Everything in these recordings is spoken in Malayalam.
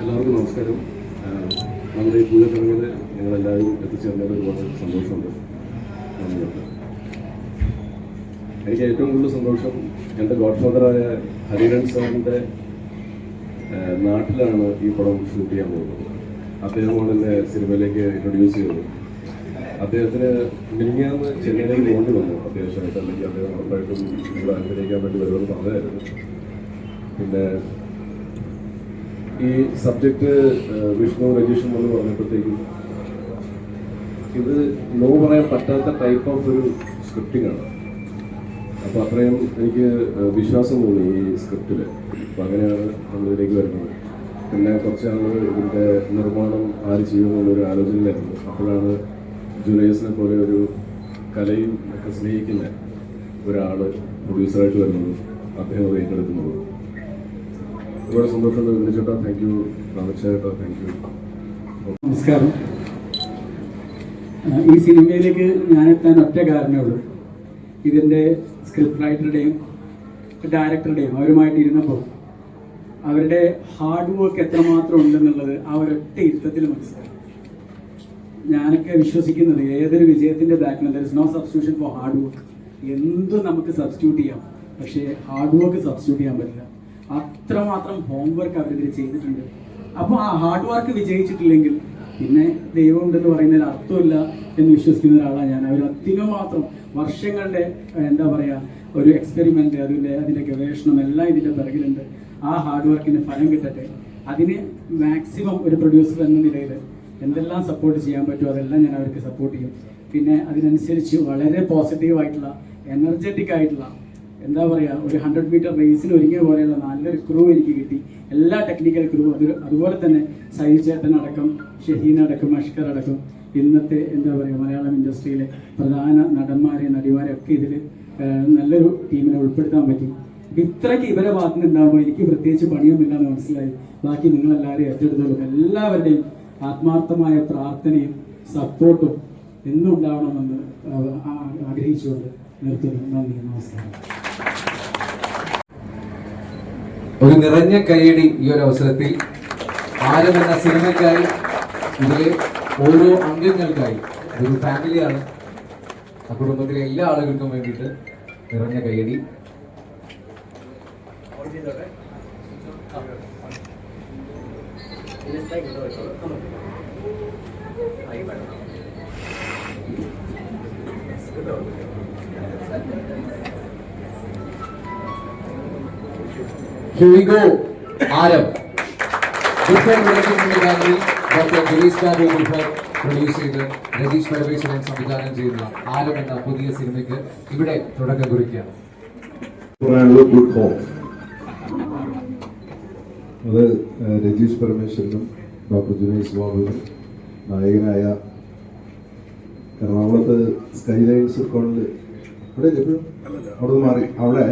എല്ലാവർക്കും നമസ്കാരം. നമ്മുടെ ഈ പൂജ തുടങ്ങിയത് ഞങ്ങളെല്ലാവരും എത്തിച്ചേർന്നതിൽ ഒരുപാട് സന്തോഷമുണ്ട്. എനിക്ക് ഏറ്റവും കൂടുതൽ സന്തോഷം എന്റെ ഗോഡ് ഫാദറായ ഹരിരൺ സാറിന്റെ നാട്ടിലാണ് ഈ പടം ഷൂട്ട് ചെയ്യാൻ പോകുന്നത്. അദ്ദേഹമാണ് എന്നെ സിനിമയിലേക്ക് ഇൻട്രൊഡ്യൂസ് ചെയ്തത് അദ്ദേഹത്തിന് മിനിങ്ങാന്ന് ചെന്നൈയിലേക്ക് പോകേണ്ടി വന്നു അത്യാവശ്യമായിട്ട്. അല്ലെങ്കിൽ അദ്ദേഹം ഉറപ്പായിട്ടും നിങ്ങൾ അനുഗ്രഹിക്കാൻ വേണ്ടി വരുമെന്ന് പറഞ്ഞായിരുന്നു. പിന്നെ ഈ സബ്ജക്റ്റ് വിഷ്ണു രജീഷും എന്ന് പറഞ്ഞപ്പോഴത്തേക്കും ഇത് നോ പറയാൻ പറ്റാത്ത ടൈപ്പ് ഓഫ് ഒരു സ്ക്രിപ്റ്റിംഗ് ആണ്. അപ്പോൾ അത്രയും എനിക്ക് വിശ്വാസം തോന്നി ഈ സ്ക്രിപ്റ്റിൽ അപ്പോൾ അങ്ങനെയാണ് നമ്മളിതിലേക്ക് വരുന്നത്. പിന്നെ കുറച്ച് നാൾ ഇതിന്റെ നിർമ്മാണം ആര് ചെയ്യുമെന്നുള്ളൊരു ആലോചനയിലായിരുന്നു. അപ്പോഴാണ് ജുലൈസിനെ പോലെ ഒരു കലയും ഒക്കെ സ്നേഹിക്കുന്ന ഒരാൾ പ്രൊഡ്യൂസറായിട്ട് വരുന്നത് അദ്ദേഹം ഏറ്റെടുക്കുന്നത്. ഒരുപാട് സന്തോഷമുണ്ട് വിളിച്ചേട്ടാ താങ്ക് യു രാമച്ചേട്ടാ താങ്ക് യു നമസ്കാരം. ഈ സിനിമയിലേക്ക് ഞാൻ എത്താൻ ഒറ്റ കാരണമേ ഉള്ളൂ ഇതിന്റെ സ്ക്രിപ്റ്റ് റൈറ്ററുടെയും ഡയറക്ടറുടെയും അവരുമായിട്ട് ഇരുന്നപ്പോൾ അവരുടെ ഹാർഡ് വർക്ക് എത്രമാത്രം ഉണ്ടെന്നുള്ളത് ആ ഒരൊറ്റ ഇരുത്തത്തിൽ മനസ്സിലായി. ഞാനൊക്കെ വിശ്വസിക്കുന്നത് ഏതൊരു വിജയത്തിന്റെ ബാക്കിലും there is no substitution for hard work എന്തും നമുക്ക് സബ്സ്റ്റിറ്റ്യൂട്ട് ചെയ്യാം. പക്ഷേ ഹാർഡ് വർക്ക് സബ്സ്റ്റിറ്റ്യൂട്ട് ചെയ്യാൻ പറ്റില്ല. അത്രമാത്രം ഹോംവർക്ക് അവർ അവരിതിൽ ചെയ്തിട്ടുണ്ട്. അപ്പോൾ ആ ഹാർഡ് വർക്ക് വിജയിച്ചിട്ടില്ലെങ്കിൽ പിന്നെ ദൈവം ഉണ്ടെന്ന് പറയുന്നതിൽ അർത്ഥമില്ല എന്ന് വിശ്വസിക്കുന്ന ഒരാളാണ് ഞാൻ. അവർ അതിനു മാത്രം വർഷങ്ങളുടെ എന്താ പറയുക ഒരു എക്സ്പെരിമെന്റ് അതിന്റെ അതിന്റെ ഗവേഷണം എല്ലാം ഇതിന്റെ പിറകിലുണ്ട്. ആ ഹാർഡ് വർക്കിന് ഫലം കിട്ടട്ടെ. അതിന് മാക്സിമം ഒരു പ്രൊഡ്യൂസർ എന്ന നിലയിൽ എന്തെല്ലാം സപ്പോർട്ട് ചെയ്യാൻ പറ്റുമോ അതെല്ലാം ഞാൻ അവർക്ക് സപ്പോർട്ട് ചെയ്യും. പിന്നെ അതിനനുസരിച്ച് വളരെ പോസിറ്റീവ് ആയിട്ടുള്ള എനർജറ്റിക് ആയിട്ടുള്ള എന്താ പറയുക ഒരു ഹൺഡ്രഡ് മീറ്റർ റേസിൽ ഒരുങ്ങിയ പോലെയുള്ള നല്ലൊരു ക്രൂ എനിക്ക് കിട്ടി. എല്ലാ ടെക്നിക്കൽ ക്രൂ അത് അതുപോലെ തന്നെ സൈ ചേട്ടൻ അടക്കം ഷഹീൻ അടക്കം അഷ്കർ അടക്കം. ഇന്നത്തെ എന്താ പറയുക മലയാളം ഇൻഡസ്ട്രിയിലെ പ്രധാന നടന്മാരെ നടിമാരെ ഒക്കെ ഇതിൽ നല്ലൊരു ടീമിനെ ഉൾപ്പെടുത്താൻ പറ്റി. ഇത്രയ്ക്ക് ഇവരെ ഭാഗത്ത് നിന്നുണ്ടാകുമ്പോൾ എനിക്ക് പ്രത്യേകിച്ച് പണിയൊന്നുമില്ലാന്ന് മനസ്സിലായി. ബാക്കി നിങ്ങളെല്ലാവരും ഏറ്റെടുത്തോളും. എല്ലാവരുടെയും ആത്മാർത്ഥമായ പ്രാർത്ഥനയും സപ്പോർട്ടും എന്നും ഉണ്ടാവണമെന്ന് ആ- ആ- ആഗ്രഹിച്ചുകൊണ്ട് നിർത്തുന്നു. നന്ദി നമസ്കാരം. ഒരു നിറഞ്ഞ കൈയടി ഈ ഒരു അവസരത്തിൽ ആരം എന്ന സിനിമയ്ക്കായി ഇതിലെ ഓരോ അംഗങ്ങൾക്കായി. ഒരു ഫാമിലിയാണ്. ആ കുടുംബത്തിലെ എല്ലാ ആളുകൾക്കും വേണ്ടിയിട്ട് നിറഞ്ഞ കൈയടി Thank we go. ആരം ഗുൽഫർ പ്രൊഡക്ഷൻസിന്റെ ബാനറിൽ ഡോക്ടർ ജുലീസ് ബാബു ഗുൽഫർ പ്രൊഡ്യൂസ് ചെയ്ത് രതീഷ് പരമേശ്വരൻ സംവിധാനം ചെയ്യുന്ന ആരം എന്ന പുതിയ സിനിമയ്ക്ക് ഇവിടെ തുടക്കം കുറിക്കുകയാണ്. അത് രജീഷ് പരമേശ്വരനും ഡോക്ടർ ജുനൈസ് ബാബുവിനും നായകനായ എറണാകുളത്ത് സ്കൈലൈൻസ് കോണിൽ അവിടെ എപ്പോഴും അവിടെ നിന്ന് മാറി. അവിടെ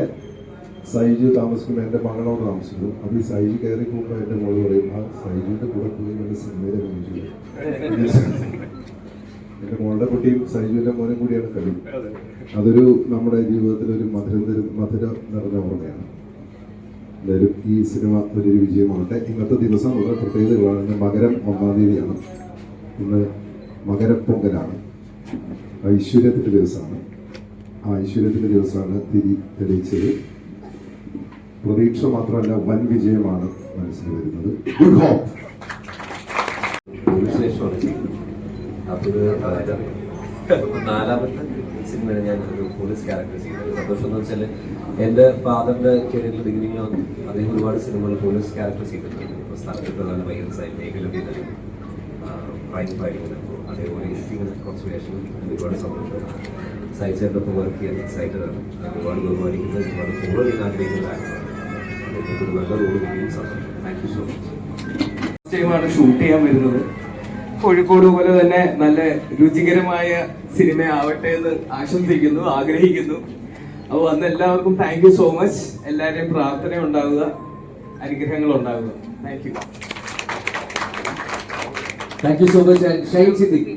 സൈജു താമസിക്കുമ്പോൾ എന്റെ മകളോട് താമസിക്കുന്നു. അപ്പോൾ ഈ സൈജു കയറി പോകുമ്പോൾ എന്റെ മോൾ പറയും ആ സൈജുവിന്റെ കൂടെ പോയി നല്ല സിനിമയിലെ കാണിച്ചു എന്റെ മോളുടെ കുട്ടിയും സൈജുവിന്റെ മോനും കൂടിയാണ് കളി. അതൊരു നമ്മുടെ ജീവിതത്തിൽ ഒരു മധുരം മധുരം നിറഞ്ഞ ഓർമ്മയാണ്. എന്തായാലും ഈ സിനിമ വലിയൊരു വിജയമാകട്ടെ. ഇന്നത്തെ ദിവസം വളരെ പ്രത്യേകതകളാണ് ഇന്ന് മകരം ഒന്നാം തീയതിയാണ്. ഇന്ന് മകരപ്പൊങ്കലാണ് ഐശ്വര്യത്തിന്റെ ദിവസമാണ്. ആ ഐശ്വര്യത്തിന്റെ ദിവസമാണ് തിരി തെളിയിച്ചത്. പ്രതീക്ഷ മാത്രമല്ല വൻ വിജയമാണ് മനസ്സിൽ വരുന്നത്. ഗുഡ് ഹോപ്പ് നാലാമത്തെ സിനിമയാണ് ഞാൻ ഒരു പോലീസ് ക്യാരക്ടർ ചെയ്തത് സന്തോഷം എന്ന് വെച്ചാൽ എന്റെ ഫാദറിന്റെ കരിയറിൽ ബിഗിനിങ്ങിൽ അദ്ദേഹം ഒരുപാട് സിനിമകൾ പോലീസ് ക്യാരക്ടർ ചെയ്തിട്ടുണ്ട്. ഇപ്പോൾ സ്ഥലത്ത് പ്രധാന വൈകൻസായി മേഖലയിൽ ക്രൈം അതേപോലെ ഇങ്ങനെ കുറച്ച് വേഷം ഒരുപാട് സന്തോഷം. സഹിച്ചേട്ടൊപ്പം വർക്ക് ചെയ്യാൻ എക്സൈറ്റഡാണ് ഒരുപാട് ബഹുമാനിക്കുന്നത് ഒരുപാട് ഫോളോ ചെയ്യാൻ ആഗ്രഹിക്കുന്ന അദ്ദേഹത്തിന് ഒരു നല്ല റോൾ കിട്ടിയും സന്തോഷം താങ്ക് യു സോ മച്ച് ടൈമാണ് ഷൂട്ട് ചെയ്യാൻ വരുന്നത്. കോഴിക്കോട് പോലെ തന്നെ നല്ല രുചികരമായ സിനിമ ആവട്ടെ എന്ന് ആശംസിക്കുന്നു ആഗ്രഹിക്കുന്നു. അപ്പോൾ അന്ന് എല്ലാവർക്കും താങ്ക് യു സോ മച്ച് എല്ലാവരുടെയും പ്രാർത്ഥന ഉണ്ടാവുക അനുഗ്രഹങ്ങൾ ഉണ്ടാവുക. Thank you thank you so much Shine Siddique